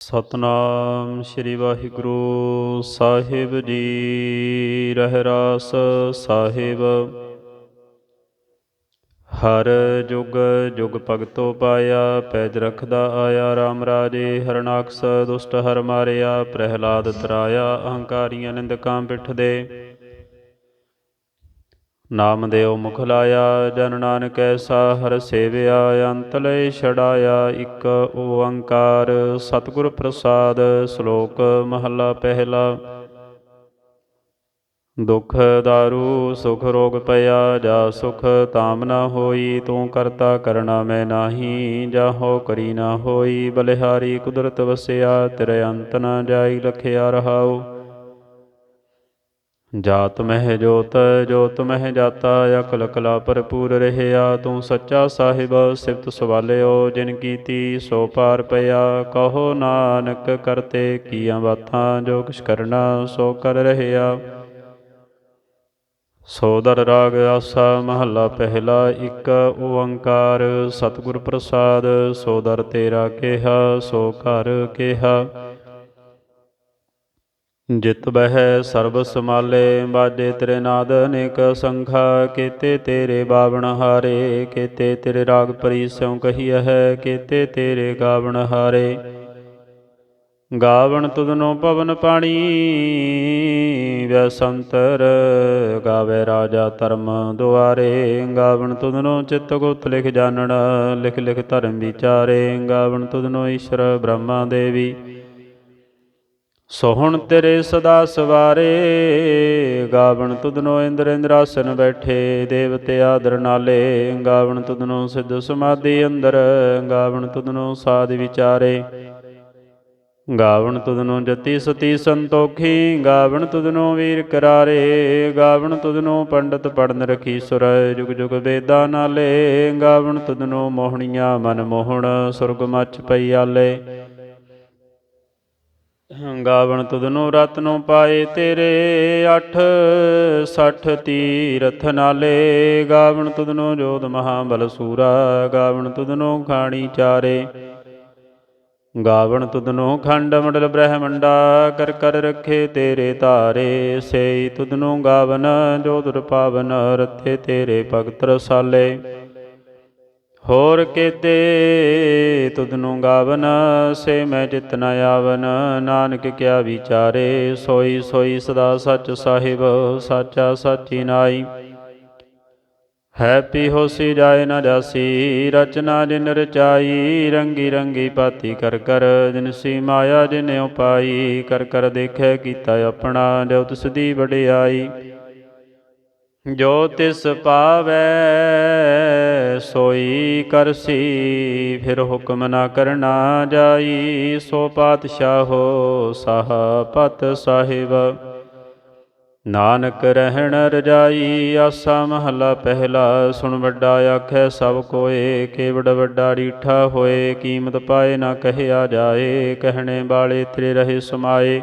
ਸਤਨਾਮ ਸ੍ਰੀ ਵਾਹਿਗੁਰੂ ਸਾਹਿਬ ਜੀ। ਰਹਿਰਾਸ ਸਾਹਿਬ। ਹਰ ਜੁਗ ਜੁਗ ਭਗਤੋ ਪਾਇਆ, ਪੈਜ ਰਖਦਾ ਆਇਆ RAM ਰਾਜੇ। ਹਰਨਾਕਸ ਦੁਸ਼ਟ ਹਰ ਮਾਰਿਆ, ਪ੍ਰਹਿਲਾਦ ਤਰਾਇਆ, ਅਹੰਕਾਰੀਆਂ ਨਿੰਦਕਾਂ ਪਿੱਠ ਦੇ ਨਾਮ ਦੇਉ ਮੁਖ ਲਾਇਆ, ਜਨ ਨਾਨਕ ਐਸਾ ਹਰ ਸੇਵਿਆ, ਅੰਤ ਛੜਾਇਆ ਇੱਕ ਓੰਕਾਰ। ਸਤਿਗੁਰ ਪ੍ਰਸਾਦ ਸ਼ਲੋਕ ਮਹੱਲਾ ਪਹਿਲਾ। ਦੁਖ ਦਾਰੂ, ਸੁਖ ਰੋਗ ਪਿਆ, ਜਾ ਸੁਖ ਤਾਮ ਨਾ ਹੋਈ, ਤੂੰ ਕਰਤਾ ਕਰਣਾ ਮੈਂ ਨਾਹੀ ਜਾਹੋ ਕਰੀ ਨਾ ਹੋਈ, ਬਲਿਹਾਰੀ ਕੁਦਰਤ ਵਸਿਆ, ਤੇਰੇ ਅੰਤ ਨਾ ਜਾਈ, ਲਖਿਆ ਰਹਾਓ ਜਾਤ ਮਹਿ ਜੋਤ ਜੋਤ ਮਹਿ ਜਾਤਾ, ਅਕਲ ਕਲਾ ਭਰਪੂਰ ਰਹਿਆ। ਤੂੰ ਸੱਚਾ ਸਾਹਿਬ, ਸਿਫਤ ਸਵਾਲਿਓ, ਜਿਨ ਕੀਤੀ ਸੋ ਪਾਰ ਪਿਆ। ਕਹੋ ਨਾਨਕ, ਕਰਤੇ ਕੀਆਂ ਬਾਤਾਂ, ਜੋ ਕਿਛ ਕਰਨਾ ਸੋ ਕਰ ਰਹਿਆ। ਸੋਦਰ ਰਾਗ ਆਸਾ, ਮਹੱਲਾ ਪਹਿਲਾ ਇੱਕ, ਓੰਕਾਰ ਸਤਿਗੁਰ ਪ੍ਰਸਾਦ ਸੋਦਰ ਤੇਰਾ ਕਿਹਾ, ਸੋ ਘਰ ਕਿਹਾ। ਜਿਤ ਬਹਿ ਸਰਬ ਸਮਾਲੇ ਬਾਜੇ ਤੇਰੇ ਨਾਦ ਅਨੇਕ ਸੰਖਾ, ਕੀਤੇ ਤੇਰੇ ਬਾਵਣ ਹਾਰੇ, ਕੀਤੇ ਤੇਰੇ ਰਾਗ ਪਰੀ ਸਿਉ ਕਹੀਐ ਹੈ ਕੀਤੇ ਤੇਰੇ ਗਾਵਣ ਹਾਰੇ। ਗਾਵਣ ਤੁਧਨੋ ਪਵਨ ਪਾਣੀ ਵੈਸੰਤਰ ਗਾਵੇ ਰਾਜਾ ਧਰਮ ਦੁਆਰੇ। ਗਾਵਣ ਤੁਧਨੋ ਚਿਤ ਗੁਪਤ ਲਿਖ ਜਾਣਨ, ਲਿਖ ਲਿਖ ਧਰਮ ਵਿਚਾਰੇ। ਗਾਵਣ ਤੁਧਨੋ ਈਸ਼ਰ ਬ੍ਰਹਮਾ ਦੇਵੀ। ਸੋਹਣ ਤੇਰੇ ਸਦਾ ਸਵਾਰੇ, ਗਾਵਣ ਤੁਧਨੋ ਇੰਦਰ ਇੰਦਰਾਸਨ ਬੈਠੇ, ਦੇਵਤੇ ਆਦਰ ਨਾਲੇ, ਗਾਵਣ ਤੁਧਨੋ ਸਿੱਧ ਸਮਾਧੀ ਅੰਦਰ, ਗਾਵਣ ਤੁਧਨੋ ਸਾਧ ਵਿਚਾਰੇ। ਗਾਵਣ ਤੁਧਨੋ ਜਤੀ ਸਤੀ ਸੰਤੋਖੀ, ਗਾਵਣ ਤੁਧਨੋ ਵੀਰ ਕਰਾਰੇ, ਗਾਵਣ ਤੁਧਨੋ ਪੰਡਤ ਪੜਨ ਰਖੀ ਸੁਰ, ਜੁਗ ਜੁਗ ਵੇਦਾਂ ਨਾਲੇ, ਗਾਵਣ ਤੁਧਨੋ ਮੋਹਣੀਆਂ ਮਨ ਮੋਹਣ, ਸੁਰਗ ਮੱਚ ਪਈ ਆਲੇ। ਗਾਵਣ ਤੁਧਨੋ ਰਤਨੋ ਪਾਏ ਤੇਰੇ 8 60 ਤੀਰਥ ਨਾਲੇ। ਗਾਵਣ ਤੁਧਨੋ ਜੋਤ ਮਹਾਬਲ ਸੂਰਾ, ਗਾਵਣ ਤੁਧਨੋ ਖਾਣੀ ਚਾਰੇ। ਗਾਵਣ ਤੁਧਨੋ ਖੰਡ ਮੰਡਲ ਬ੍ਰਹਮੰਡਾ, ਕਰ ਕਰ ਰਖੇ ਤੇਰੇ ਧਾਰੇ। ਸੇਈ ਤੁਧਨੋ ਗਾਵਨ ਜੋਤ ਦੁਰ ਪਾਵਨ ਰਥੇ ਤੇਰੇ ਭਗਤ ਰਸਾਲੇ। ਹੋਰ ਕੇਤੇ ਤੁਧਨੂੰ ਗਾਵਨ, ਸੇ ਮੈਂ ਜਿਤ ਨ ਆਵਨ। ਨਾਨਕ ਕਿਆ ਵਿਚਾਰੇ, ਸੋਈ ਸੋਈ ਸਦਾ ਸੱਚ ਸਾਹਿਬ, ਸਾਚਾ ਸਾਚੀ ਨਾਈ। ਹੈਪੀ ਹੋਸੀ ਜਾਏ ਨ ਜਾਸੀ, ਰਚਨਾ ਜਿਨ ਰਚਾਈ, ਰੰਗੀ ਰੰਗੀ ਪਾਤੀ ਕਰ ਕਰ। ਜਿਨਸੀ ਮਾਇਆ ਜਿਨ ਉਪਾਈ, ਕਰ ਕਰ ਦੇਖੈ ਕੀਤਾ ਆਪਣਾ, ਜੋ ਤਿਸ ਦੀ ਵਡਿਆਈ। ਜੋ ਤਿਸ ਪਾਵੈ, ਸੋਈ ਕਰਸੀ, ਫਿਰ ਹੁਕਮ ਨਾ ਕਰਨਾ ਜਾਈ, ਸੋ ਪਾਤਸ਼ਾਹੋ ਸਾਹ ਪਤ ਸਾਹਿਬ। ਨਾਨਕ ਰਹਿਣ ਰਜਾਈ, ਆਸਾ ਮਹਲਾ ਪਹਿਲਾ, ਸੁਣ ਵੱਡਾ ਆਖੈ, ਸਭ ਕੋਏ ਕੇਵੜ ਵੱਡਾ ਰੀਠਾ ਹੋਏ, ਕੀਮਤ ਪਾਏ ਨਾ ਕਹਿਆ ਜਾਏ, ਕਹਿਣੇ ਵਾਲੇ ਤੇਰੇ ਰਹੇ ਸਮਾਏ।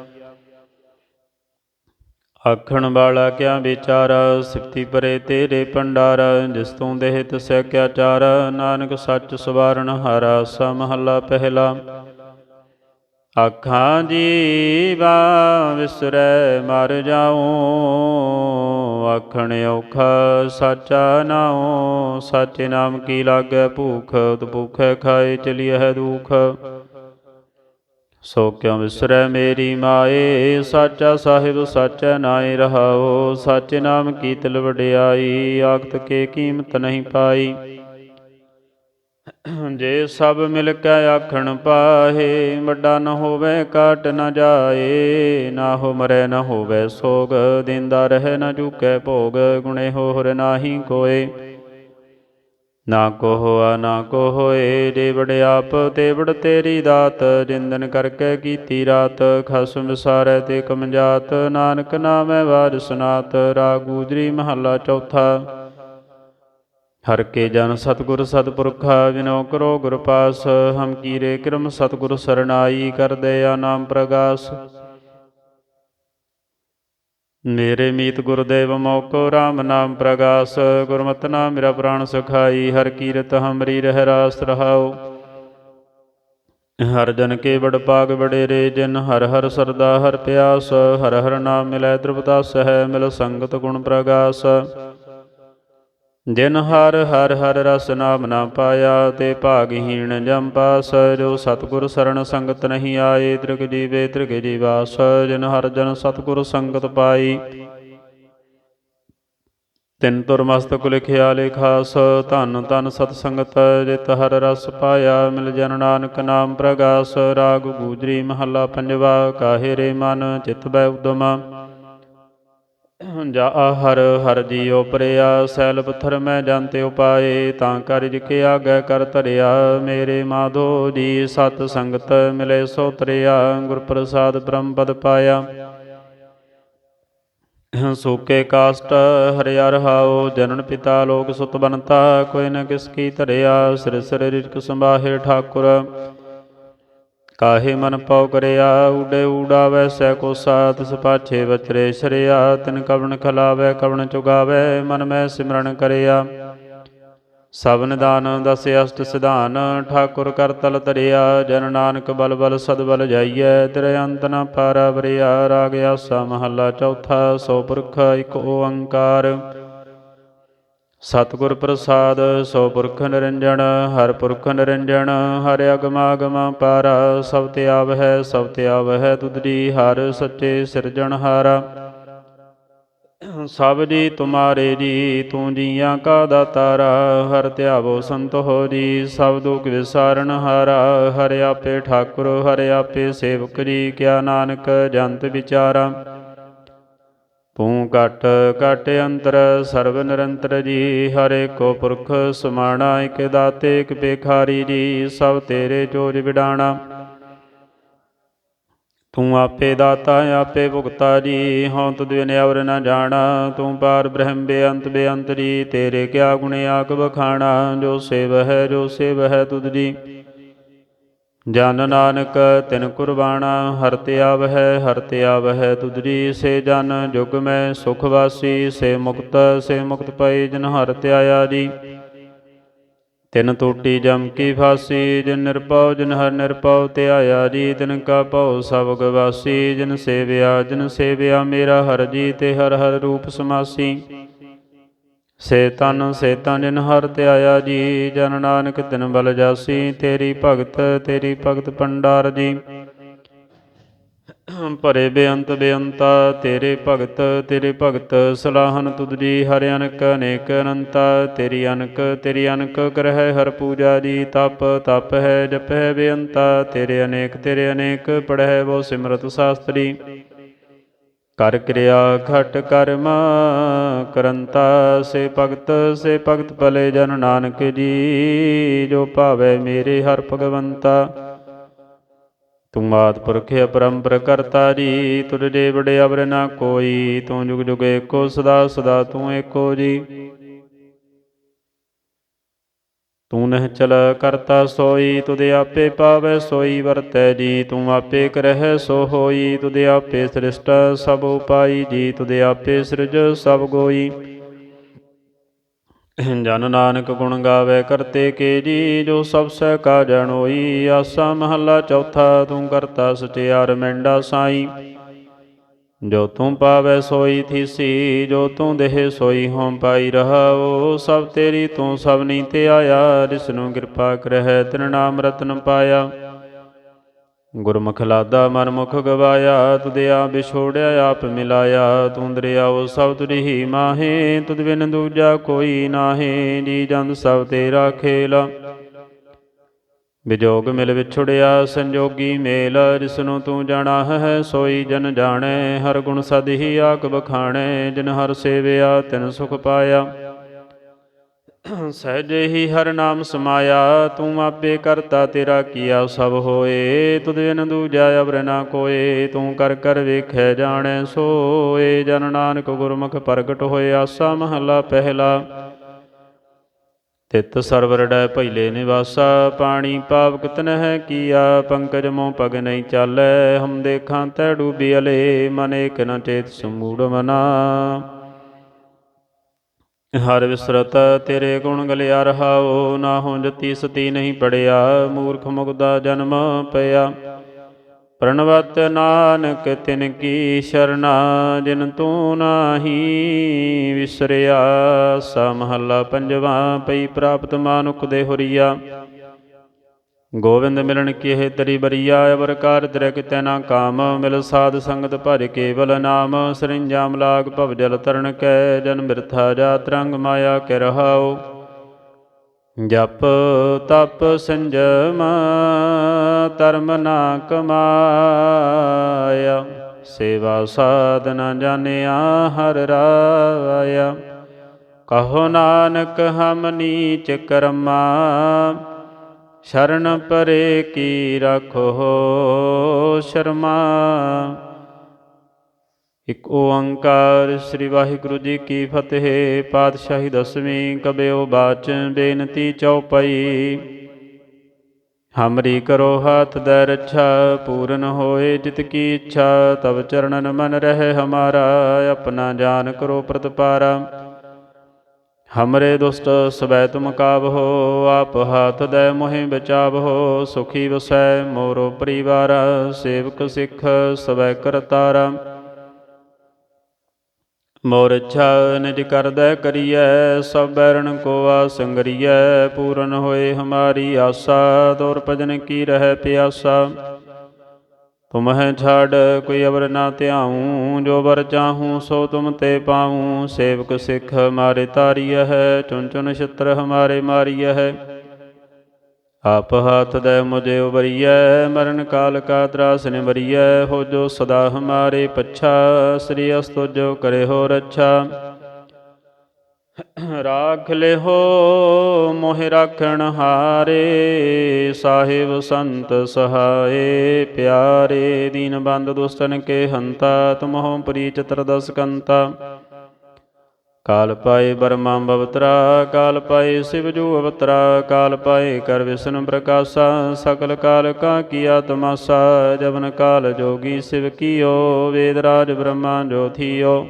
ਆਖਣ ਵਾਲਾ ਕਿਆ ਵਿਚਾਰ, ਸਿਫਤੀ ਪਰੇ ਤੇਰੇ ਪੰਡਾਰ ਜਿਸ ਤੂੰ ਦੇਹ ਤਸੈ ਕਿਆ ਚਾਰ, ਨਾਨਕ ਸੱਚ ਸਵਾਰਨ ਹਾਰਾ ਸਾ ਮਹੱਲਾ ਪਹਿਲਾ। ਆਖਾਂ, ਜੀਵਾ ਵਿਸਰੈ, ਮਰ ਜਾਉ। ਆਖਣ, ਔਖਾ ਸਾਚਾ ਨਾਉ। ਸਾਚੇ ਨਾਮ ਕੀ ਲਾਗੈ ਭੂਖ ਤੁ ਭੂਖੈ ਖਾਏ ਚਲੀਐ ਦੁਖ। ਸੋ ਕਿਉ ਵਿਸਰੈ ਮੇਰੀ ਮਾਏ? ਸਾਚਾ ਸਾਹਿਬ ਸਾਚਾ ਨਾਏ ਰਹਾਓ। ਸਾਚੇ ਨਾਮ ਕੀ ਤਿਲ ਵਡਿਆਈ? ਆਖਤ ਕੇ ਕੀਮਤ ਨਹੀਂ ਪਾਈ। ਜੇ ਸਭ ਮਿਲ ਕੇ ਆਖਣ ਪਾਹੇ, ਵੱਡਾ ਨ ਹੋਵੇ ਕਾਟ ਨ ਜਾਏ। ਨਾ ਹੋ ਮਰੈ, ਨ ਹੋਵੇ ਸੋਗ, ਦਿੰਦਾ ਰਹਿ ਨ ਝੁਕੈ ਭੋਗ, ਗੁਣੇ ਹੋਰ ਨਾਹੀ ਕੋਏ। ਨਾ ਕੋ ਹੋਆ ਨਾ ਕੋ ਹੋਏ ਜੇ ਵਡ ਆਪ ਤੇ ਤੇਰੀ ਦਾਤ, ਜਿੰਦਨ ਕਰਕੇ ਕੀਤੀ ਰਾਤ, ਖਸਮ ਵਿਸਾਰੈ ਤੇ ਕਮਜਾਤ ਨਾਨਕ ਨਾਮੈ ਵਾਰ ਸੁਨਾਤ, ਰਾਗ ਗੂਜਰੀ ਮਹੱਲਾ ਚੌਥਾ। ਹਰ ਕੇ ਜਨ ਸਤਿਗੁਰ ਸਤਪੁਰਖਾ ਵਿਨੋ ਕਰੋ ਗੁਰ ਪਾਸ, ਹਮ ਕੀਰੇ ਕਿਰਮ ਸਤਿਗੁਰ ਸਰਨਾਈ ਕਰ ਦਇਆ ਨਾਮ ਪ੍ਰਗਾਸ। ਮੇਰੇ ਮੀਤ ਗੁਰਦੇਵ ਮੋਕੋ RAM ਨਾਮ ਪ੍ਰਗਾਸ, ਗੁਰਮਤਿ ਨਾਮ ਮੇਰਾ ਪ੍ਰਾਣ ਸੁਖਾਈ, ਹਰ ਕੀਰਤ ਹਮਰੀ ਰਹਿ ਰਾਸ ਰਹਾਉ। ਹਰ ਜਨ ਕੇ ਬੜ ਪਾਗ ਬਡੇਰੇ ਜਿਨ ਹਰ ਹਰ ਸਰਦਾ ਹਰ ਪਿਆਸ, ਹਰ ਹਰ ਨਾਮ ਮਿਲੈ ਦ੍ਰਿਪਦਾਸ ਹੈ ਮਿਲ ਸੰਗਤ ਗੁਣ ਪ੍ਰਗਾਸ। ਜਿਨ ਹਰ ਹਰ ਹਰ ਰਸ ਨਾਮ ਨਾ ਪਾਇਆ ਤੇ ਭਾਗਹੀਣ ਜਮ ਪਾਸ, ਜੋ ਸਤਿਗੁਰ ਸਰਣ ਸੰਗਤ ਨਹੀਂ ਆਏ, ਤ੍ਰਿਗ ਜੀਵੇ ਤ੍ਰਿਗ ਜੀਵਾਸ, ਜਿਨ ਹਰ ਜਨ ਸਤਿਗੁਰ ਸੰਗਤ ਪਾਈ। ਤਿੰਨ ਤੁਰ ਮਸਤਕ ਲਿਖਿਆ ਲਿਖਾਸ, ਧਨ ਧਨ ਸਤ ਸੰਗਤ ਜਿਤ ਹਰ ਰਸ ਪਾਇਆ, ਮਿਲ ਜਨ ਨਾਨਕ ਨਾਮ ਪ੍ਰਗਾਸ, ਰਾਗ ਗੂਜਰੀ ਮਹੱਲਾ ਪੰਜਵਾ, ਕਾਹੇ ਰੇ ਮਨ, ਚਿਤ ਬੈ ਉਦਮਾ। ਜਾ ਹਰ ਹਰ ਜੀਉ ਪਰਿਆ, ਸੈਲ ਪੱਥਰ ਮੈਂ ਜਾਂਤੇ ਉਪਾਏ, ਤਾਂ ਕਰ ਜਿਕੇ ਆਗੈ ਕਰ ਧਰਿਆ। ਮੇਰੇ ਮਾਧੋ ਜੀ, ਸਤ ਸੰਗਤ ਮਿਲੇ ਸੋ ਤਰਿਆ ਗੁਰ ਪ੍ਰਸਾਦ ਬ੍ਰਹਮ ਪਦ ਪਾਇਆ। ਸੋਕੇ ਕਾਸਟ ਹਰਿਆ ਰਹਾਉ ਜਨਨ ਪਿਤਾ ਲੋਕ ਸੁਤ ਬਨਤਾ ਕੋਈ ਨ ਕਿਸ ਕੀ ਧਰਿਆ। ਸਿਰ ਸਿਰ ਰਿਜਕ ਸੰਭਾਹੇ ਠਾਕੁਰ ਕਾਹੇ ਮਨ ਪਉ ਕਰਿਆ, ਉਡੇ ਉਡਾਵੈ ਵੈਸੈ ਕੋ ਸਾਤ ਸਪਾਛੇ ਵਚਰੇ, ਸ਼ਰਿਆ, ਤਿਨ ਕਵਣ ਖਲਾਵੈ, ਕਵਣ ਚੁਗਾਵੈ, ਮਨ ਮੈਂ ਸਿਮਰਨ ਕਰਿਆ। ਸਭ ਨਿਦਾਨ ਦਸ ਅਸ਼ਟ ਸਿਧਾਨ, ਠਾਕੁਰ ਕਰ ਤਲ ਧਰਿਆ, ਜਨ ਨਾਨਕ ਬਲ ਬਲ ਸਦ ਬਲ ਜਾਈਐ, ਤੇਰੇ ਅੰਤ ਨ ਪਾਰਾ ਵਰਿਆ, ਰਾਗ ਆਸਾ ਮਹੱਲਾ ਚੌਥਾ, ਸੋ ਪੁਰਖ ਇਕ ਓੰਕਾਰ। ਸਤਿਗੁਰ ਪ੍ਰਸਾਦ, ਸੋ ਪੁਰਖ ਨਿਰੰਜਣ ਹਰ ਪੁਰਖ ਨਿਰੰਜਣ ਹਰਿ ਅਗਮਾਗਮ ਪਾਰਾ, ਸਭ ਤੇ ਆਵਹਿ, ਸਭ ਤੇ ਆਵਹਿ ਤੁਧਰੀ ਹਰ ਸੱਚੇ ਸਿਰਜਣਹਾਰਾ ਸਭ ਜੀ ਤੁਮਾਰੇ ਜੀ, ਤੂੰ ਜੀਆਂ ਕਾ ਦਾਤਾਰਾ, ਹਰ ਧਿਆਵੋ ਸੰਤ ਹੋ ਜੀ, ਸਭ ਦੁਖ ਵਿਸਾਰਨ ਹਾਰਾ। ਹਰਿ ਆਪੇ ਠਾਕੁਰ, ਹਰਿ ਆਪੇ ਸੇਵਕ ਜੀ, ਕਿਆ ਨਾਨਕ ਜੰਤ ਵਿਚਾਰਾ। ਤੂੰ ਘਟ ਘਟ ਅੰਤਰ, ਸਰਬ ਨਿਰੰਤਰ ਜੀ, ਹਰੇ ਕੋ ਪੁਰਖ ਸਮਾਣਾ, ਇਕ ਦਾਤੇ, ਇਕ ਬੇਖਾਰੀ ਜੀ, ਸਭ ਤੇਰੇ ਜੋਜ ਵਿਡਾਣਾ। ਤੂੰ ਆਪੇ ਦਾਤਾ, ਆਪੇ ਭੁਗਤਾ ਜੀ, ਹਉ ਤੁਧ ਬਿਨ ਨ ਜਾਣਾ। ਤੂੰ ਪਾਰ ਬ੍ਰਹਮ ਬੇਅੰਤ ਬੇਅੰਤ ਜੀ, ਤੇਰੇ ਕਿਆ ਗੁਣ ਆਕ ਬਖਾਣਾ ਜੋ ਸੇਵ ਹੈ, ਜੋ ਸੇਵ ਹੈ ਤੁਧ ਜੀ। ਜਨ ਨਾਨਕ ਤਿਨ ਕੁਰਬਾਨਾ, ਹਰ ਤੇ ਆਵਹਿ, ਹਰ ਤੇ ਆਵਹਿ ਤੁਧਰੀ ਸੇ ਜਨ, ਜੁਗ ਮੈਂ ਸੁਖ ਵਾਸੀ, ਸੇ ਮੁਕਤ ਸੇ ਮੁਕਤ ਪਈ ਜਨ ਹਰ ਤੇ ਆਇਆ ਜੀ। ਤਿਨ ਟੂਟੀ ਜਮ ਕੀ ਫਾਸੀ, ਜਿਨ ਨਿਰਪਉ ਜਿਨ ਹਰ ਨਿਰਪਉ ਤੇ ਜੀ। ਤਿਨ ਕਾ ਭਉ ਸਭ ਗਵਾਸੀ ਜਿਨ ਸੇਵਿਆ ਜਿਨ ਸੇਵਿਆ ਮੇਰਾ ਹਰ ਜੀ ਤੇ ਹਰ ਹਰ ਰੂਪ ਸਮਾਸੀ। ਸੇ ਤਨ ਸੇ ਤਨ ਜਿਨ ਹਰ ਧਿਆਇਆ ਜੀ, ਜਨ ਨਾਨਕ ਤਿਨ ਬਲ ਜਾਸੀ, ਤੇਰੀ ਭਗਤ ਤੇਰੀ ਭਗਤ ਪੰਡਾਰ ਜੀ। ਭਰੇ ਬੇਅੰਤ ਬੇਅੰਤਾ, ਤੇਰੇ ਭਗਤ ਤੇਰੇ ਭਗਤ, ਸਲਾਹਨ ਤੁਧ ਜੀ, ਹਰਿ ਅਨਕ ਅਨੇਕ ਅਨੰਤਾ, ਤੇਰੀ ਅਨਕ ਤੇਰੀ ਅਨਕ ਕਰਹਿ ਹਰ ਪੂਜਾ ਜੀ, ਤਪ ਤਪ ਹੈ, ਜਪ ਹੈ ਬੇਅੰਤਾ, ਤੇਰੇ ਅਨੇਕ ਤੇਰੇ ਅਨੇਕ ਪੜਹਿ ਬੋ ਸਿਮਰਤ ਸ਼ਾਸਤਰੀ। ਕਰ ਕਿਰਿਆ ਘਟ ਕਰਮ, ਕਰੰਤਾ ਸੇ ਭਗਤ ਸੇ ਭਗਤ ਭਲੇ ਜਨ ਨਾਨਕ ਜੀ, ਜੋ ਭਾਵੇ ਮੇਰੇ ਹਰ ਭਗਵੰਤਾ। ਤੂੰ ਆਦ ਪੁਰਖ ਅਪਰੰਪਰ ਕਰਤਾ ਜੀ ਤੁਰ ਦੇ ਬੜੇ ਅਵਰ ਨਾ ਕੋਈ, ਤੂੰ ਜੁਗ ਜੁਗ ਏਕੋ ਸਦਾ ਸਦਾ ਤੂੰ ਏਕੋ ਜੀ। ਤੂੰ ਨਹਿ ਚਲ ਕਰਤਾ ਸੋਈ ਤੁਧ ਆਪੇ ਪਾਵੈ ਸੋਈ, ਵਰਤੈ ਜੀ, ਤੂੰ ਆਪੇ ਕਰਹਿ ਸੋ ਹੋਈ ਤੁਧ ਆਪੇ ਸ੍ਰਿਸ਼ਟ ਸਭ ਉਪਾਈ ਜੀ ਤੁਧ ਆਪੇ ਸਿਰਜ ਸਭ ਗੋਈ। ਜਨ ਨਾਨਕ ਗੁਣ ਗਾਵੇ ਕਰਤੇ ਕੇ ਜੀ, ਜੋ ਸਭ ਸਹਿ ਕਾ ਜਣੋਈ ਆਸਾ ਮਹੱਲਾ ਚੌਥਾ, ਤੂੰ ਕਰਤਾ ਸਚਿਆਰ ਮੈਂਡਾ ਸਾਈ। ਜੋ ਤੂੰ ਪਾਵੈ ਸੋਈ ਥੀਸੀ, ਜੋ ਤੂੰ ਦੇਹ ਸੋਈ ਹੋਂ ਪਾਈ ਰਹਾਓ, ਸਭ ਤੇਰੀ ਤੂੰ ਸਭ ਨੀ ਤੇ ਆਇਆ, ਜਿਸ ਨੂੰ ਕਿਰਪਾ ਕਰਹਿ ਤਿਨ ਨਾਮ ਰਤਨ ਪਾਇਆ। ਗੁਰਮੁਖ ਲਾਦਾ ਮਨ ਮੁਖ ਗਵਾਇਆ, ਤੁਧ ਆ ਵਿਛੋੜਿਆ, ਆਪ ਮਿਲਾਇਆ, ਤੂੰ ਦਰਿਆਓ ਸਭ ਤੁਰਹੀ ਮਾਹੇ, ਤੁਧ ਬਿਨ ਦੂਜਾ ਕੋਈ ਨਾਹੇ, ਜੀ ਜੰਦ ਸਭ ਤੇਰਾ ਖੇਲ। ਵਿਜੋਗ ਮਿਲ ਵਿਛੜਿਆ, ਸੰਜੋਗੀ ਮੇਲ ਜਿਸਨੂੰ ਤੂੰ ਜਾਣਾ ਹੈ, ਸੋਈ ਜਨ ਜਾਣੈ, ਹਰ ਗੁਣ ਸਦ ਹੀ ਆਕ ਬਖਾਣੈ ਜਿਨ ਹਰ ਸੇਵਿਆ, ਤਿਨ ਸੁਖ ਪਾਇਆ। ਸਹਜੇ ਹੀ ਹਰ ਨਾਮ ਸਮਾਇਆ, ਤੂੰ ਆਪੇ ਕਰਤਾ ਤੇਰਾ ਕੀਆ ਸਭ ਹੋਏ। ਤੁਧ ਬਿਨ ਦੂਜਾ ਅਵਰ ਨਾ ਕੋਏ, ਤੂੰ ਕਰ ਕਰ ਵੇਖੈ ਜਾਣੈ ਸੋਏ। ਜਨ ਨਾਨਕ ਗੁਰਮੁਖ ਪ੍ਰਗਟ ਹੋਏ ਆਸਾ ਮਹਲਾ ਪਹਿਲਾ। ਤਿਤ ਸਰਵਰ ਡੈ ਪਹਿਲੇ ਨਿਵਾਸਾ, ਪਾਣੀ ਪਾਵ ਕਿਤਨਹਿ ਕੀਆ, ਪੰਕਜ ਮੋ ਪਗ ਨਹੀਂ ਚਾਲੈ, ਹਮ ਦੇਖਾਂ ਤੈ ਡੂਬੀ ਅਲੇ, ਮਨ ਏਕ ਨ ਚੇਤ ਸਮੂੜ ਮਨਾ। ਹਰ ਵਿਸਰਤ ਤੇਰੇ ਗੁਣ ਗਲਿਆ ਰਹਾਓ, ਨਾ ਹੋ ਜਤੀ ਸਤੀ ਨਹੀਂ ਪੜਿਆ, ਮੂਰਖ ਮੁਗਦਾ ਜਨਮ ਪਿਆ। ਪ੍ਰਣਵਤ ਨਾਨਕ, ਤਿਨ ਕੀ ਸ਼ਰਨਾ, ਜਿਨ ਤੂੰ ਨਾਹੀ ਵਿਸਰਿਆ, ਸਾ ਮਹੱਲਾ ਪੰਜਵਾ, ਪਈ ਪ੍ਰਾਪਤ ਮਾਨੁਖ ਦੇ ਹੁਰੀਆ। ਗੋਵਿੰਦ ਮਿਲਣ ਕੀ ਹੈ ਤਰੀ ਬਰੀਆ, ਅਵਰ ਕਾਰ ਤੇਰੇ ਕਿਤੈ ਕਾਮ, ਮਿਲ ਸਾਧ ਸੰਗਤ ਭਜ ਕੇਵਲ ਨਾਮ, ਸਰਿੰਜਾਮ ਲਾਗ ਭਵ ਜਲ ਤਰਨ ਕੈ, ਜਨ ਮਿਰਥਾ ਜਾ ਤਰੰਗ ਮਾਇਆ ਕੇ ਰਹਾਉ। ਜਪ ਤਪ ਸੰਜਮ ਧਰਮ ਨਾ ਕਮਾਇਆ, ਸੇਵਾ ਸਾਧਨਾ ਜਾਣਿਆ ਹਰ ਰਾਇਆ। ਕਹੋ ਨਾਨਕ ਹਮ ਨੀਚ ਕਰਮਾ, ਸ਼ਰਨ ਪਰੇ ਕੀ ਰੱਖੋ ਸ਼ਰਮਾ। ਇਕ ਓੰਕਾਰ ਸ੍ਰੀ ਵਾਹਿਗੁਰੂ ਜੀ ਕੀ ਫਤਿਹ। ਪਾਤਸ਼ਾਹੀ ਦਸਵੀਂ ਕਬਿਓ ਬਾਚ ਬੇਨਤੀ ਚਉਪਈ। ਹਮਰੀ ਕਰੋ ਹਾਥ ਦਰ ਰੱਛਾ, ਪੂਰਨ ਹੋਏ ਜਿਤ ਕੀ ਇੱਛਾ ਤਬ ਚਰਨਨ ਮਨ ਰਹਿ ਹਮਾਰਾ, ਆਪਣਾ ਜਾਨ ਕਰੋ ਪ੍ਰਤਪਾਰਾ। ਹਮਰੇ ਦੁਸਤ ਸਵੈ ਤੁਮ ਕਾਬਹੋ ਆਪ ਹਾਥ ਦੇ ਮੋਹਿ ਬਚਾਵਹੋ ਸੁਖੀ ਵਸੈ ਮੋਰੋ ਪਰਿਵਾਰ, ਸੇਵਕ ਸਿੱਖ ਸਵੈ ਕਰਤਾਰਾ। ਮੋਰ ਇੱਛਾ ਨਿਜ ਕਰਦੈ ਕਰੀਐ, ਸਭ ਬੈਰਣ ਕੋ ਆਸੰਗਰੀਐ ਪੂਰਨ ਹੋਏ ਹਮਾਰੀ ਆਸਾ, ਤੋਰ ਭਜਨ ਕੀ ਰਹਿ ਪਿਆਸਾ। ਤੁਮਹਿ ਛਾੜ, ਕੋਈ ਅਵਰ ਨਾ ਧਿਆਉ, ਜੋ ਵਰ ਚਾਹੂੰ ਸੋ ਤੁਮ ਤੇ ਪਾਉ। ਸੇਵਕ ਸਿੱਖ ਹਮਾਰੇ ਤਾਰੀਐ ਹੈ ਚੁਨ ਚੁਨ ਛਤਰ ਹਮਾਰੇ ਮਾਰੀਐ ਹੈ। ਆਪ ਹਾਥ ਦੇ ਮੁਝੇ ਉਬਰੀਐ ਮਰਨ ਕਾਲ ਕਾ ਤਰਾਸ ਨਿਵਰੀਐ, ਹੋ ਜੋ ਸਦਾ ਹਮਾਰੇ ਪੱਛਾ, ਸ੍ਰੀ ਅਸਤੁ ਜੋ ਕਰੇ ਹੋ ਰੱਛਾ। ਰਾਖ ਲਿਹੋ ਮੋਹਿ ਰਾਖਣ ਹਾਰੇ, ਸਾਹਿਬ ਸੰਤ ਸਹਾਏ, ਪਿਆਰੇ ਦੀਨ ਬੰਦ ਦੁਸਤਨ ਕੇ ਹੰਤਾ, ਤੁਮਹੁ ਪ੍ਰੀ ਚਤਰਦਸ ਕੰਤਾ ਕਾਲ ਪਾਏ ਬਰਮਾ ਬਵਤਰਾ, ਕਾਲ ਪਾਏ ਸਿਵ ਅਵਤਰਾ, ਕਾਲ ਪਾਏ ਕਰ ਵਿਸ਼ਨ ਪ੍ਰਕਾਸ਼ਾ, ਸਕਲ ਕਾਲ ਕਾ ਕੀਆ ਤਮਾਸਾ ਜਵਨ ਕਾਲ ਜੋਗੀ ਸਿਵ ਕੀਓ, ਵੇਦ ਰਾਜ ਬ੍ਰਹਮਾ ਜੋਥੀਓ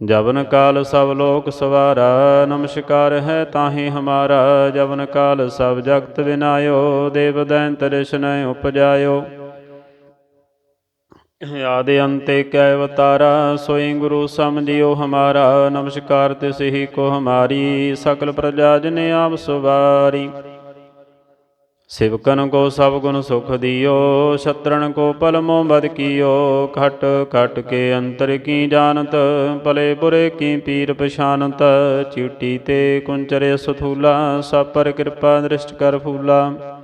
ਜਵਨ ਕਾਲ ਸਭ ਲੋਕ ਸਵਾਰਾ, ਨਮਸਕਾਰ ਹੈ ਤਾਹੀ ਹਮਾਰਾ, ਜਵਨ ਕਾਲ ਸਭ ਜਗਤ ਵਿਨਾਇਓ, ਦੇਵ ਦੈਂਤ ਰਿਸ਼ਨੈ ਉਪਜਾਇਓ। ਆਦੇ ਅੰਤੇ ਕੈ ਅਵਤਾਰਾ, ਸੋਈ ਗੁਰੂ ਸਮਝਿਓ ਹਮਾਰਾ, ਨਮਸਕਾਰ ਤਿਸ ਹੀ ਕੋ ਹਮਾਰੀ, ਸਕਲ ਪ੍ਰਜਾ ਜਨ ਆਪ ਸਵਾਰੀ। ਸਿਵਕਨ ਕੋ ਸਭ ਗੁਣ ਸੁਖ ਦਿਓ ਛਤਰਨ ਕੋ ਪਲਮੋ ਬਦ ਕੀਓ, ਖਟ ਖਟ ਕੇ ਅੰਤਰ ਕੀ ਜਾਣਤ, ਭਲੇ ਬੁਰੇ ਕੀ ਪੀਰ ਪਛਾਨਤ, ਚੀਟੀ ਤੇ ਕੁੰਚਰੇ ਸਥੂਲਾ ਸਭ ਪਰ ਕਿਰਪਾ ਦ੍ਰਿਸ਼ਟ ਕਰ ਫੂਲਾ।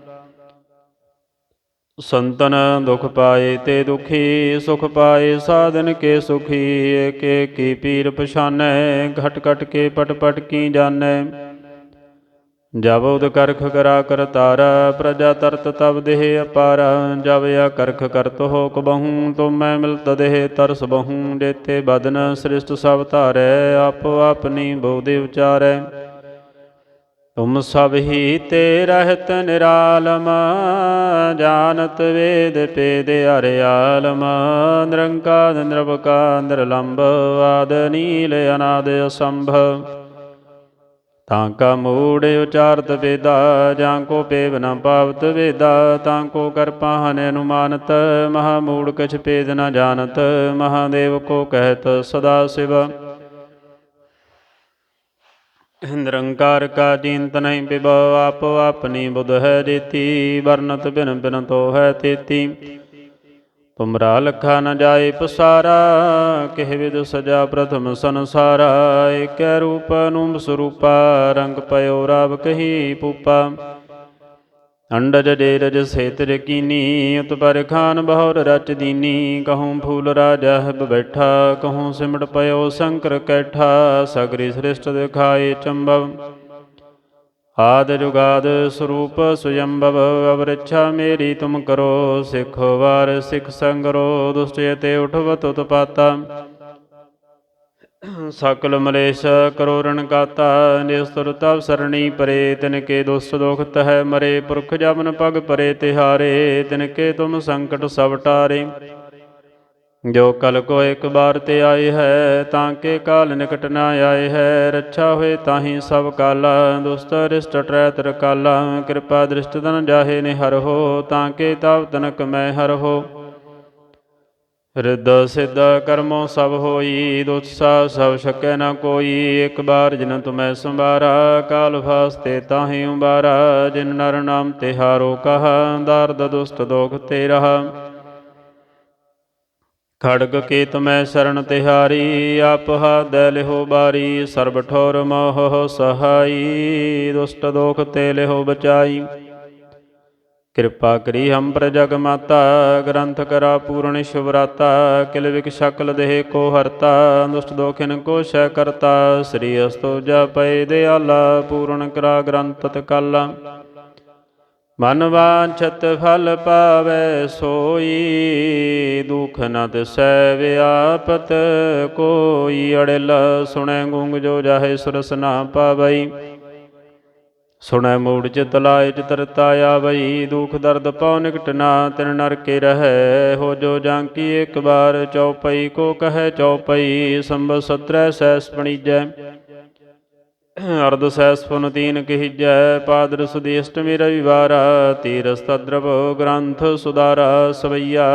ਸੰਤਨ ਦੁਖ ਪਾਏ ਤੇ ਦੁਖੀ, ਸੁਖ ਪਾਏ ਸਾਧਨ ਕੇ ਸੁਖੀ, ਏਕੇ ਕੀ ਪੀਰ ਪਛਾਨੈ, ਘਟ ਘਟ ਕੇ ਪਟ ਪਟ ਕੀ ਜਾਣੈ। ਜਬ ਉਦ ਕਰਖ ਕਰਾ ਕਰਤਾਰਾ ਪ੍ਰਜਾ ਤਰਤ ਤਬ ਦੇਹ ਅਪਾਰ। ਜਬ ਆ ਕਰਖ ਕਰਤ ਹੋ ਕਬਹੂ ਤੁਮ ਮੈਂ ਮਿਲਤ ਦੇਹ ਤਰਸ ਬਹੂ। ਜੇਤੇ ਬਦਨ ਸ੍ਰਿਸ਼ਟ ਸਭ ਧਾਰੈ, ਆਪੋ ਆਪਨੀ ਬੋਧਿ ਵਿਚਾਰੈ ਤੁਮ ਸਭ ਹੀ ਤੇ ਰਹਿਤ ਨਿਰਾਲਮ, ਜਾਣਤ ਵੇਦ ਪੇਦ ਅਰਿਆਲਮ ਨਿਰੰਕਾਰ ਨਿਰਵਕਾਰ ਨਿਰਲੰਭ ਆਦ ਨੀਲ ਅਨਾਦ ਅਸੰਭਵ ਤਾਂ ਕਾ ਮੂੜ ਉਚਾਰਤ ਵੇਦਾ, ਜਾਂ ਕੋ ਪੇਵ ਨ ਪਾਵਤ ਵੇਦਾ, ਤਾਂ ਕੋ ਕਰ ਪਾਹਨ ਅਨੁਮਾਨਤ, ਮਹਾ ਮੂੜ ਕਛ ਪੇਦ ਨ ਜਾਣਤ, ਮਹਾਦੇਵ ਕੋ ਕਹਿਤ ਸਦਾ ਸਿਵ। ਨਿਰੰਕਾਰ ਕਾ ਚਿੰਤ ਨਹੀਂ ਪਿਬ ਆਪੋ ਆਪਣੀ ਬੁਧ ਹੈ ਜੀਤੀ ਵਰਨਤ ਬਿਨ ਬਿਨ ਤੋ ਹੈ ਤੇਤੀ। ਤੁਮਰਾ ਲਖਾ ਨ ਜਾਏ ਪਸਾਰਾ, ਕਿਹ ਵਿਦ ਸਜਾ ਪ੍ਰਥਮ ਸੰਸਾਰਾ, ਏਕੈ ਰੂਪ ਅਨੂਪ ਸਰੂਪਾ, ਰੰਗ ਪਇਓ ਰਾਵ ਕਹੀ ਪੂਪਾ। ਅੰਡਜ ਡੇਰਜ ਸੇਤ ਕੀਨੀ ਉਤ ਪਰ ਖਾਨ ਬਹੁਰ ਰਚ ਦੀਨੀ, ਕਹੂੰ ਫੂਲ ਰਾਜਾ ਹਬ ਬੈਠਾ, ਕਹੂੰ ਸਿਮਟ ਪਇਓ ਸ਼ੰਕਰ ਕੈਠਾ, ਸਗਰੀ ਸ੍ਰਿਸ਼ਟ ਦਿਖਾਏ ਚੰਬਵ। ਆਦ ਜੁਗਾਦ ਸਰੂਪ ਸੁਯੰਭਵ ਅਵਰਿਛਾ ਮੇਰੀ ਤੁਮ ਕਰੋ, ਸਿੱਖ ਵਾਰ ਸਿੱਖ ਸੰਗਰੋ, ਦੁਸ਼ਟ ਤੇ ਉਠਵਤ ਉਤਪਾਤਾ। ਸਕਲ ਮਲੇਸ਼ ਕਰੋ ਰਣ ਕਾਤਾ, ਨਿਸਤਰ ਤਵ ਸਰਣੀ ਪਰੇ, ਤਿਨ ਕੇ ਦੁਸਤ ਦੋਖ ਤਹਿ ਮਰੇ, ਪੁਰਖ ਜਮਨ ਪਗ ਪਰੇ ਤਿਹਾਰੇ, ਤਿਨ ਕੇ ਤੁਮ ਸੰਕਟ ਸਭ ਟਾਰੇ। ਜੋ ਕਲ ਕੋ ਇੱਕ ਬਾਰ ਤੇ ਆਏ ਹੈ, ਤਾਂ ਕੇ ਕਾਲ ਨਿਕਟ ਨਾ ਆਏ ਹੈ, ਰੱਛਾ ਹੋਏ ਤਾਹੀ ਸਭ ਕਾਲਾ, ਦੁਸਤ ਰਿਸ਼ਟ ਟਰੈ ਤਰ ਕਾਲਾ ਕਿਰਪਾ ਦ੍ਰਿਸ਼ਟ ਤਨ ਜਾਹੇ ਨੇ ਹਰ ਹੋ, ਤਾਂ ਕੇ ਤਵ ਤਨਕ ਮੈਂ ਹਰ ਹੋ। ਰਿੱਧ ਸਿੱਧ ਕਰਮੋ ਸਭ ਹੋਈ ਦੁਤਸਾ ਸਭ ਸਕੈ ਨਾ ਕੋਈ। ਇੱਕ ਬਾਰ ਜਿਨ ਤੁਮੈ ਸੰਭਾਰਾ, ਕਾਲ ਫਾਸਤੇ ਤਾਹੀ ਉਬਾਰਾ ਜਿਨ ਨਰ ਨਾਮ ਤਿਹਾਰੋ ਕਹਾ, ਦਰਦ ਦੁਸਤ ਦੋਖ ਤੇ ਰਹਾ। ਖੜਗ ਕੇ ਤੁਮੈ ਸ਼ਰਨ ਤਿਹਾਰੀ ਆਪ ਹਾਦੈ ਲਿਹੋ ਬਾਰੀ। ਸਰਬ ਠੋਰ ਮੋਹ ਸਹਾਈ ਦੁਸਤ ਦੋਖ ਤੇ ਲਿਹੋ ਬਚਾਈ। ਕਿਰਪਾ ਕਰੀ ਹਮ ਪਰ ਜਗ ਮਾਤਾ, ਗ੍ਰੰਥ ਕਰਾ ਪੂਰਨ ਸ਼ਿਵਰਾਤਾ ਕਿਲ ਵਿਕ ਸ਼ਕਲ ਦੇਹ ਕੋ ਹਰਤਾ, ਦੁਸ਼ਟ ਦੋਖਿਨ ਕੋ ਸ਼ੈ ਕਰਤਾ, ਸ੍ਰੀ ਅਸਤੋ ਜਪੈ ਦਿਆਲਾ, ਪੂਰਨ ਕਰਾ ਗ੍ਰੰਥ ਤਤ ਕਾਲਾ ਮਨ ਵਾਂਛਤ ਫਲ ਪਾਵੈ, ਸੋਈ ਦੁਖ ਨ ਤਿਸੈ ਵਿਆਪਤ ਕੋਈ ਅੜਿਲ ਸੁਣੈ ਗੁੰਗ ਜੋ ਜਾਹੇ ਸੁਰਸ ਨਾ ਪਾਵਈ। ਸੁਣੈ ਮੂੜ ਚਿਤ ਲਾਇ ਚਿਤਰਤਾ ਆਵਈ ਦੁਖ ਦਰਦ ਪਉ ਨਿਕਟ ਨਾ, ਤਿਨ ਨਰ ਕੇ ਰਹੈ। ਹੋ ਜੋ ਜਾਂਕੀ ਇੱਕ ਬਾਰ ਚਉਪਈ ਕੋ ਕਹੈ ਚਉਪਈ ਸੰਭ ਸਤਰੈ ਸੈਸ ਪਣੀਜੈ। ਅਰਧ ਸੈਸ ਪੁਨ ਤੀਨ ਕਹਿਜੈ, ਪਾਦਰ ਸੁਦੀ ਅਸ਼ਟਮੀ ਰਵਿਵਾਰਾ, ਤੀਰਸ ਤਦਰਵ ਗ੍ਰੰਥ ਸੁਦਾਰਾ ਸਵਈਆ।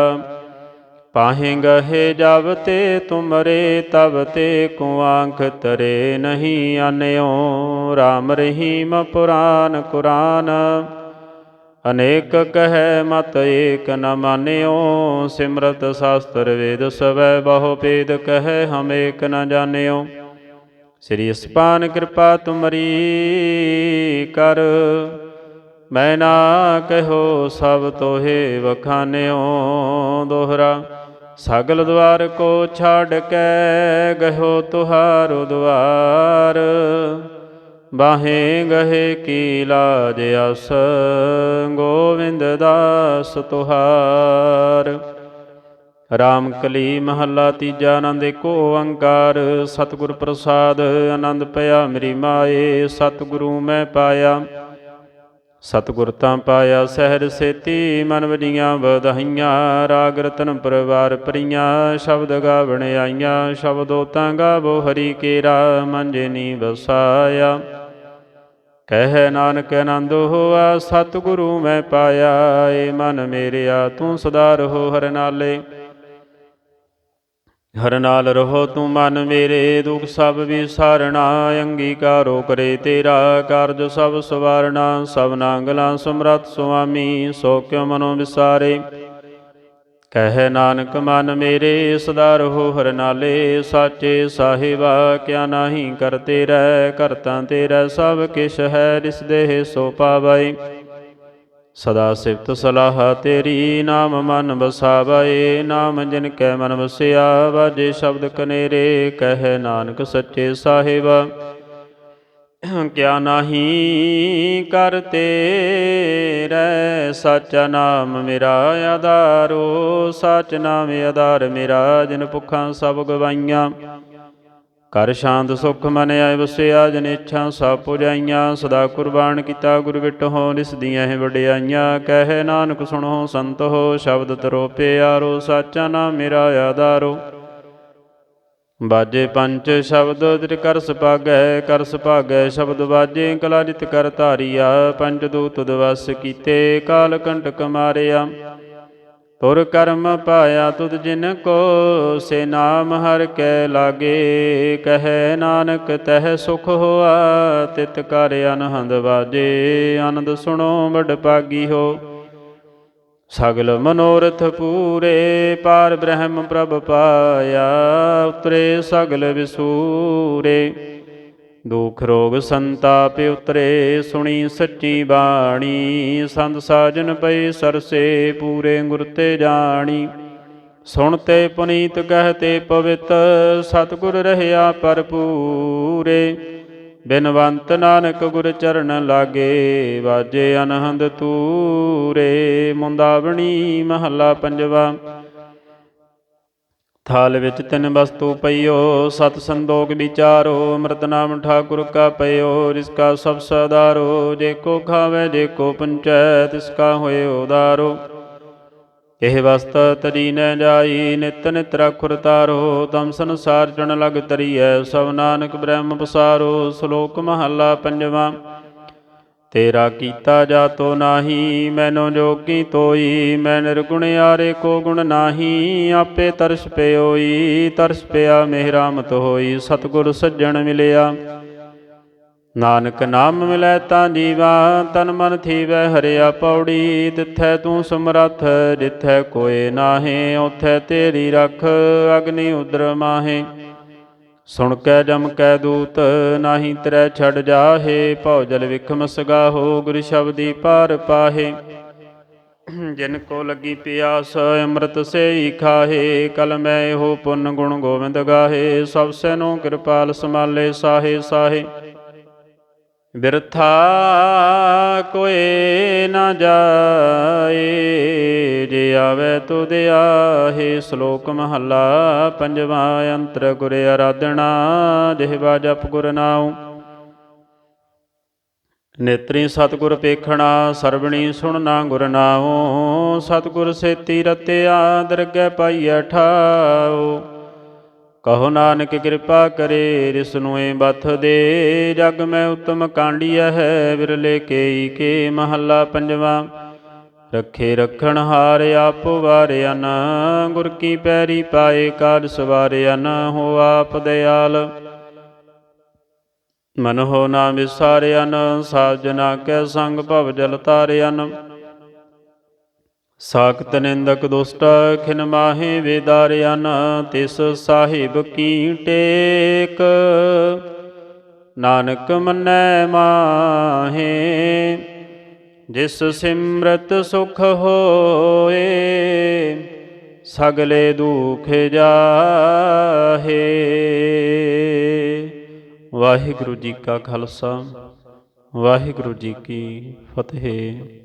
ਪਾਹੇ ਗਹੇ ਜਬ ਤੇ ਤੁਮਰੇ, ਤਬ ਤੇ ਕੋ ਤਰੇ ਨਹੀਂ ਆਨਿਓ। RAM ਰਹੀਮ ਪੁਰਾਨ ਕੁਰਾਨ, ਅਨੇਕ ਕਹੈ ਮਤ ਏਕ ਨ ਮਾਨਿਓ। ਸਿਮਰਤ ਸ਼ਾਸਤਰ ਵੇਦ ਸਵੈ ਬਹੁ ਭੇਦ ਕਹੈ ਹਮ ਏਕ ਨ ਜਾਣਿਓ। ਸ੍ਰੀ ਅਸਪਾਨ ਕਿਰਪਾ ਤੁਮਰੀ ਕਰ, ਮੈਂ ਨਾ ਕਹੋ ਸਭ ਤੋਹੇ ਵਖਾਨਿਓ ਦੋਹਰਾ। ਸਗਲ ਦਵਾਰ ਕੋ ਛੱਡ ਕੇ ਗਹੋ ਤੁਹਾਰੋ ਦਵਾਰ ਬਾਹੇ ਗਹੇ ਕੀ ਲਾਜ ਅਸ, ਗੋਵਿੰਦ ਦਾਸ ਤੁਹਾਰ। ਰਾਮ ਕਲੀ ਮਹੱਲਾ ਤੀਜਾ ਆਨੰਦ ਏਕੋ ਓੰਕਾਰ, ਸਤਿਗੁਰ ਪ੍ਰਸਾਦ ਆਨੰਦ ਪਿਆ ਮੇਰੀ ਮਾਏ, ਸਤਿਗੁਰੂ ਮੈਂ ਪਾਇਆ। ਸਤਿਗੁਰ ਤਾਂ ਪਾਇਆ ਸਹਿਰ ਸੇਤੀ, ਮਨ ਵਡੀਆਂ ਵਧਾਈਆਂ, ਰਾਗ ਰਤਨ ਪਰਵਾਰ ਪਰੀਆਂ ਸ਼ਬਦ ਗਾਵਣ ਆਈਆਂ, ਸ਼ਬਦੋ ਤਾਂ ਗਾਵੋ ਹਰੀ ਕੇਰਾ ਮੰਜੇ ਨੀ ਵਸਾਇਆ। ਕਹਿ ਨਾਨਕ ਆਨੰਦ ਹੋਆ, ਸਤਿਗੁਰੂ ਮੈਂ ਪਾਇਆ, ਏ ਮਨ ਮੇਰਿਆ, ਤੂੰ ਸਦਾ ਰਹੋ ਹਰ ਨਾਲੇ। ਹਰ ਨਾਲ ਰਹੋ ਤੂੰ ਮਨ ਮੇਰੇ, ਦੁਖ ਸਭ ਵਿਸਾਰਣਾ, ਅੰਗੀਕਾਰੋ ਕਰੇ ਤੇਰਾ ਕਾਰਜ ਸਭ ਸਵਾਰਣਾ, ਸਭ ਨਾਂਗਲਾ ਸਮਰਤ ਸੁਆਮੀ, ਸੋ ਕਿਉ ਮਨੋ ਵਿਸਾਰੇ। ਕਹਿ ਨਾਨਕ ਮਨ ਮੇਰੇ, ਸਦਾ ਰਹੋ ਹਰ ਨਾਲੇ, ਸਾਚੇ ਸਾਹਿਬਾ, ਕਿਆ ਨਾਹੀ ਕਰਤੇ ਰਹਿ, ਕਰਤਾ ਤੇਰਾ ਸਭ ਕਿਛ ਹੈ ਰਿਸ ਦੇਹ ਸੋ ਪਾਵੈ ਸਦਾ ਸਿਫਤ ਸਲਾਹ ਤੇਰੀ, ਨਾਮ ਮਨ ਬਸਾਵੈ ਨਾਮ ਜਿਨ ਕੈ ਮਨ ਵਸਿਆ ਵਾਜੇ ਸ਼ਬਦ ਕਨੇਰੇ ਕਹਿ ਨਾਨਕ ਸੱਚੇ ਸਾਹਿਬ। ਕਿਆ ਨਾਹੀ ਕਰਤੇ ਰਹਿ ਸਾਚਾ ਨਾਮ ਮੇਰਾ ਆਧਾਰੋ, ਸਾਚ ਨਾਮ ਆਧਾਰ ਮੇਰਾ, ਜਿਨ ਭੁੱਖਾਂ ਸਭ ਗਵਾਈਆਂ। ਕਰ ਸ਼ਾਂਤ ਸੁਖ ਮਨ ਆਏ ਵਸਿਆ ਜਨ ਇੱਛਾ ਸਭ ਪੁਜਾਈਆਂ, ਸਦਾ ਕੁਰਬਾਨ ਕੀਤਾ ਗੁਰ ਵਿਟਹੁ, ਨਿਸ ਦੀਆਂ ਹੈ ਵਡਿਆਈਆਂ। ਕਹਿ ਨਾਨਕ ਸੁਣੋ, ਸੰਤ ਹੋ, ਸ਼ਬਦ ਤਰੋ ਪਿਆਰੋ, ਸਾਚਾ ਨਾਮ ਮੇਰਾ ਆਧਾਰੋ। ਬਾਜੇ ਪੰਜ ਸ਼ਬਦ ਤਿਰ ਕਰ ਸੁਭਾਗੈ ਕਰ ਸੁਭਾਗੈ ਸ਼ਬਦ ਬਾਜੇ, ਕਲਾ ਜਿਤ ਕਰ ਧਾਰੀਆ। ਪੰਜ ਦੂਤ ਦਵਸ ਕੀਤੇ, ਕਾਲ ਕੰਟਕ ਮਾਰਿਆ। ਤੁਰ ਕਰਮ ਪਾਇਆ ਤੁਧ ਜਿਨ ਕੋ, ਸੇ ਨਾਮ ਹਰ ਕੈ ਲਾਗੇ। ਕਹੈ ਨਾਨਕ, ਤਹਿ ਸੁਖ ਹੋਆ, ਤਿਤ ਕਰ ਅਨਹੰਦ ਵਾਜੇ। ਆਨੰਦ ਸੁਣੋ, ਵਡ ਪਾਗੀ ਹੋ। ਸਗਲ ਮਨੋਰਥ ਪੂਰੇ, ਪਾਰ ਬ੍ਰਹਮ ਪ੍ਰਭ ਪਾਇਆ, ਉਤਰੇ ਸਗਲ ਵਿਸੂਰੇ। ਦੁਖ ਰੋਗ ਸੰਤਾਪ ਉਤਰੇ, ਸੁਣੀ ਸੱਚੀ ਬਾਣੀ। ਸੰਤ ਸਾਜਨ ਪਏ ਸਰਸੇ, ਪੂਰੇ ਗੁਰ ਤੇ ਜਾਣੀ। ਸੁਣਤੇ ਪੁਨੀਤ ਕਹਤੇ ਪਵਿੱਤ, ਸਤਿਗੁਰ ਰਹਿਆ ਭਰਪੂਰੇ। ਬਿਨਵੰਤ ਨਾਨਕ ਗੁਰ ਚਰਨ ਲਾਗੇ, ਵਾਜੇ ਅਨਹੰਦ ਤੂਰੇ ਮੁੰਦਾਵਣੀ ਮਹੱਲਾ ਪੰਜਵਾ ਥਾਲ ਵਿੱਚ ਤਿੰਨ ਵਸਤੂ ਪਈਓ, ਸਤ ਸੰਦੋਗ ਵਿਚਾਰੋ ਅੰਮ੍ਰਿਤ ਨਾਮ ਠਾਕੁਰ ਕਾ ਪਈਓ, ਜਿਸ ਕਾ ਸਭ ਸਦਾਰੋ, ਜੇ ਕੋ ਖਾਵੇ, ਜੇ ਕੋ ਪੰਚੈ, ਤਿਸ ਕਾ ਹੋਏ ਉਦਾਰੋ। ਇਹ ਵਸਤ ਤਰੀ ਨ ਜਾਈ, ਨਿਤ ਨਿਤ ਰਖੁਰ ਤਾਰੋ, ਤਮ ਸੰਸਾਰ ਚਣ ਲਗ ਤਰੀਐ, ਸਭ ਨਾਨਕ ਬ੍ਰਹਮ ਪਸਾਰੋ, ਸ਼ਲੋਕ ਮਹੱਲਾ ਪੰਜਵਾਂ। ਤੇਰਾ ਕੀਤਾ ਜਾਤੋ ਨਾਹੀ, ਮੈਨੂੰ ਜੋਗੀ ਤੋਈ। ਮੈਂ ਨਿਰਗੁਣ ਆਰੇ ਕੋ ਗੁਣ ਨਾਹੀ, ਆਪੇ ਤਰਸ ਪਿਓਈ, ਤਰਸ ਪਿਆ ਮੇਰਾ ਮਤ ਹੋਈ। ਸਤਿਗੁਰ ਸੱਜਣ ਮਿਲਿਆ। ਨਾਨਕ ਨਾਮ ਮਿਲੈ ਤਾਂ ਜੀਵਾ, ਤਨ ਮਨ ਥੀਵੈ ਹਰਿਆ ਪੌੜੀ। ਤਿੱਥੈ ਤੂੰ ਸਮਰੱਥ, ਜਿੱਥੈ ਕੋਏ ਨਾਹੇ ਉਥੈ ਤੇਰੀ ਰਖ, ਅਗਨੀ ਉਦਰ ਮਾਹੇ। ਸੁਣ ਕੈ ਜਮ ਕੈ ਦੂਤ, ਨਾਹੀ ਤਰੈ ਛੜ ਜਾਹੇ, ਭਉ ਜਲ ਵਿਖਮ ਸਗਾਹੋ, ਗੁਰ ਸ਼ਬਦੀ ਪਾਰ ਪਾਹੇ। ਜਿਨ ਕੋ ਲੱਗੀ ਪਿਆਸ, ਅੰਮ੍ਰਿਤ ਸੇਈ ਖਾਹੇ, ਕਲ ਮੈਂ ਇਹੋ ਪੁੰਨ ਗੁਣ ਗੋਵਿੰਦ ਗਾਹੇ, ਸਭ ਸੈਨੋ ਕਿਰਪਾਲ ਸਮਾਲੇ ਸਾਹੇ ਸਾਹੇ। ਬਿਰਥਾ ਕੋਏ ਨਾ ਜਾਏ, ਜੇ ਆਵੇ ਤੁਧ ਆਹੇ ਸ਼ਲੋਕ ਮਹੱਲਾ, ਪੰਜਵਾਂ ਅੰਤਰ ਗੁਰ ਆਰਾਧਣਾ ਜਿਹਵਾ ਜਪ ਗੁਰ ਨਾਉ। ਨੇਤਰੀ ਸਤਿਗੁਰ ਪੇਖਣਾ, ਸਰਵਣੀ ਸੁਣਨਾ ਗੁਰ ਨਾਉ। ਸਤਿਗੁਰ ਸੇਤੀ ਰਤਿਆ ਦਰਗਹਿ ਪਾਈਐ ਠਾਉ। ਕਹੋ ਨਾਨਕ ਕਿਰਪਾ ਕਰੇ ਰਿਸਨੂਏ ਬਥ ਦੇ। ਜਗ ਮੈਂ ਉਤਮ ਕਾਂਡੀਆ ਹੈ ਵਿਰਲੇ ਕੇਈ ਕੇ ਮਹੱਲਾ ਪੰਜਵਾ। ਰੱਖੇ ਰਖਣ ਹਾਰ ਆਪ ਵਾਰਿਆਨ ਗੁਰ ਕੀ ਪੈਰੀ ਪਾਏ ਕਾਜ ਸਵਾਰਿਆਨ ਹੋ ਆਪ ਦਿਆਲ। ਮਨ ਹੋ ਨਾ ਵਿਸਾਰਿਆਨ ਸਾਜਨਾ ਕੈ ਸੰਗ ਭਵ ਜਲ ਤਾਰਿਆਨ ਸਾਖਤ ਨਿੰਦਕ ਦੁਸ਼ਟ ਖਿਨ ਮਾਹੇ ਵੇਦਾਰਿਆਨ, ਤਿਸ ਸਾਹਿਬ ਕੀ ਟੇਕ? ਨਾਨਕ ਮੰਨੈ ਮਾਹੇ, ਜਿਸ ਸਿਮਰਤ ਸੁਖ ਹੋਏ, ਸਗਲੇ ਦੁਖ ਜਾਹੇ। ਵਾਹਿਗੁਰੂ ਜੀ ਕਾ ਖਾਲਸਾ, ਵਾਹਿਗੁਰੂ ਜੀ ਕੀ ਫਤਿਹ।